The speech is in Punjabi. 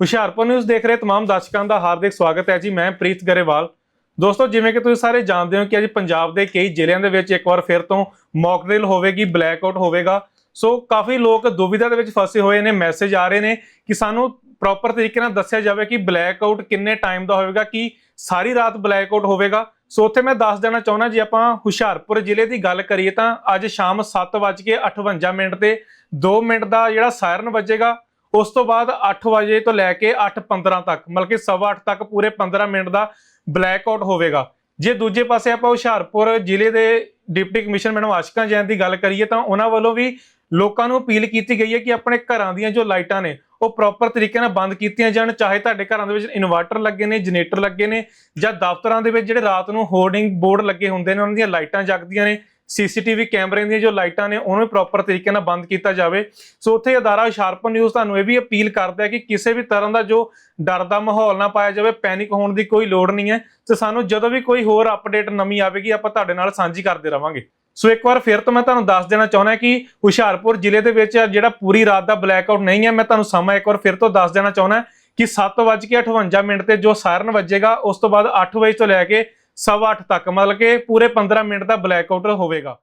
ਹੁਸ਼ਿਆਰਪੁਰ ਨਿਊਜ਼ ਦੇਖ ਰਹੇ तमाम ਦਰਸ਼ਕਾਂ ਦਾ ਹਾਰਦਿਕ ਸਵਾਗਤ ਹੈ ਜੀ ਮੈਂ ਪ੍ਰੀਤ ਗਰੇਵਾਲ ਦੋਸਤੋ ਜਿਵੇਂ ਕਿ ਤੁਸੀਂ ਸਾਰੇ ਜਾਣਦੇ ਹੋ ਕਿ ਅੱਜ ਪੰਜਾਬ ਦੇ ਕਈ ਜ਼ਿਲ੍ਹਿਆਂ ਦੇ ਵਿੱਚ ਇੱਕ ਵਾਰ ਫਿਰ ਤੋਂ ਮੌਕ ਡਰਿਲ ਹੋਵੇਗੀ ਬਲੈਕਆਊਟ ਹੋਵੇਗਾ ਸੋ ਕਾਫੀ ਲੋਕ ਦੁਵਿਧਾ ਦੇ ਵਿੱਚ ਫਸੇ ਹੋਏ ਨੇ ਮੈਸੇਜ ਆ ਰਹੇ ਨੇ ਕਿ ਸਾਨੂੰ ਪ੍ਰੋਪਰ ਤਰੀਕੇ ਨਾਲ ਦੱਸਿਆ ਜਾਵੇ ਕਿ ਬਲੈਕਆਊਟ ਕਿੰਨੇ ਟਾਈਮ ਦਾ ਹੋਵੇਗਾ ਕਿ ਸਾਰੀ ਰਾਤ ਬਲੈਕਆਊਟ ਹੋਵੇਗਾ ਸੋ ਉੱਥੇ ਮੈਂ ਦੱਸ ਦੇਣਾ ਚਾਹੁੰਦਾ ਜੇ ਆਪਾਂ ਹੁਸ਼ਿਆਰਪੁਰ ਜ਼ਿਲ੍ਹੇ ਦੀ ਗੱਲ ਕਰੀਏ ਤਾਂ ਅੱਜ ਸ਼ਾਮ 7:58 ਮਿੰਟ ਤੇ 2 ਮਿੰਟ ਦਾ ਜਿਹੜਾ ਸਾਇਰਨ ਵੱਜੇਗਾ ਉਸ ਤੋਂ ਬਾਅਦ 8 ਵਜੇ ਤੋਂ ਲੈ ਕੇ 8:15 ਤੱਕ, ਮਤਲਬ ਕਿ 8:30 ਤੱਕ ਪੂਰੇ 15 ਮਿੰਟ ਦਾ ਬਲੈਕ ਆਊਟ ਹੋਵੇਗਾ। ਜੇ ਦੂਜੇ ਪਾਸੇ ਆਪਾਂ ਹੁਸ਼ਿਆਰਪੁਰ ਜ਼ਿਲ੍ਹੇ ਦੇ deputy commissioner madam Ashika Jain ਦੀ ਗੱਲ ਕਰੀਏ ਤਾਂ ਉਹਨਾਂ ਵੱਲੋਂ ਵੀ ਲੋਕਾਂ ਨੂੰ ਅਪੀਲ ਕੀਤੀ ਗਈ ਹੈ ਕਿ ਆਪਣੇ ਘਰਾਂ ਦੀਆਂ ਜੋ ਲਾਈਟਾਂ ਨੇ, ਉਹ ਪ੍ਰੋਪਰ ਤਰੀਕੇ ਨਾਲ ਬੰਦ ਕੀਤੀਆਂ ਜਾਣ, ਚਾਹੇ ਤੁਹਾਡੇ ਘਰਾਂ ਦੇ ਵਿੱਚ ਇਨਵਰਟਰ ਲੱਗੇ ਨੇ ਜਨਰੇਟਰ ਲੱਗੇ ਨੇ ਜਾਂ ਦਫ਼ਤਰਾਂ ਦੇ ਵਿੱਚ ਜਿਹੜੇ ਰਾਤ ਨੂੰ ਹੋਰਡਿੰਗ ਬੋਰਡ ਲੱਗੇ ਹੁੰਦੇ ਨੇ, ਉਹਨਾਂ ਦੀਆਂ ਲਾਈਟਾਂ ਜਗਦੀਆਂ ਨੇ ਸੀਸੀਟੀਵੀ ਕੈਮਰੇ ਦੀਆਂ ਜੋ ਲਾਈਟਾਂ ਨੇ, ਉਹਨੂੰ ਪ੍ਰੋਪਰ ਤਰੀਕੇ ਨਾਲ ਬੰਦ ਕੀਤਾ ਜਾਵੇ। ਸੋ ਉੱਥੇ ਅਦਾਰਾ ਹੁਸ਼ਿਆਰਪੁਰ ਨਿਊਜ਼ ਤੁਹਾਨੂੰ ਇਹ ਵੀ ਅਪੀਲ ਕਰਦਾ ਹੈ ਕਿ ਕਿਸੇ ਵੀ ਤਰ੍ਹਾਂ ਦਾ ਜੋ ਡਰ ਦਾ ਮਾਹੌਲ ਨਾ ਪਾਇਆ ਜਾਵੇ ਪੈਨਿਕ ਹੋਣ ਦੀ ਕੋਈ ਲੋੜ ਨਹੀਂ ਹੈ। ਤੇ ਸਾਨੂੰ ਜਦੋਂ ਵੀ ਕੋਈ ਹੋਰ ਅਪਡੇਟ ਨਵੀਂ ਆਵੇਗੀ, ਆਪਾਂ ਤੁਹਾਡੇ ਨਾਲ ਸਾਂਝੀ ਕਰਦੇ ਰਵਾਂਗੇ। ਸੋ ਇੱਕ ਵਾਰ ਫਿਰ ਤੋਂ ਮੈਂ ਤੁਹਾਨੂੰ ਦੱਸ ਦੇਣਾ ਚਾਹੁੰਦਾ ਕਿ ਹੁਸ਼ਿਆਰਪੁਰ ਜ਼ਿਲ੍ਹੇ ਦੇ ਵਿੱਚ ਜਿਹੜਾ ਪੂਰੀ ਰਾਤ ਦਾ ਬਲੈਕਆਊਟ ਨਹੀਂ ਹੈ, ਮੈਂ ਤੁਹਾਨੂੰ ਸਮਾਂ ਇੱਕ ਵਾਰ ਫਿਰ ਤੋਂ ਦੱਸ ਦੇਣਾ ਚਾਹੁੰਦਾ ਕਿ 7:58 ਮਿੰਟ ਤੇ ਜੋ ਸਾਇਰਨ ਵੱਜੇਗਾ, ਉਸ ਤੋਂ ਬਾਅਦ 8 ਵਜੇ ਤੋਂ ਲੈ ਕੇ 8:30 ਤੱਕ। ਮਤਲਬ ਕਿ ਪੂਰੇ 15 ਮਿੰਟ ਦਾ ਬਲੈਕ ਆਊਟ ਹੋਵੇਗਾ।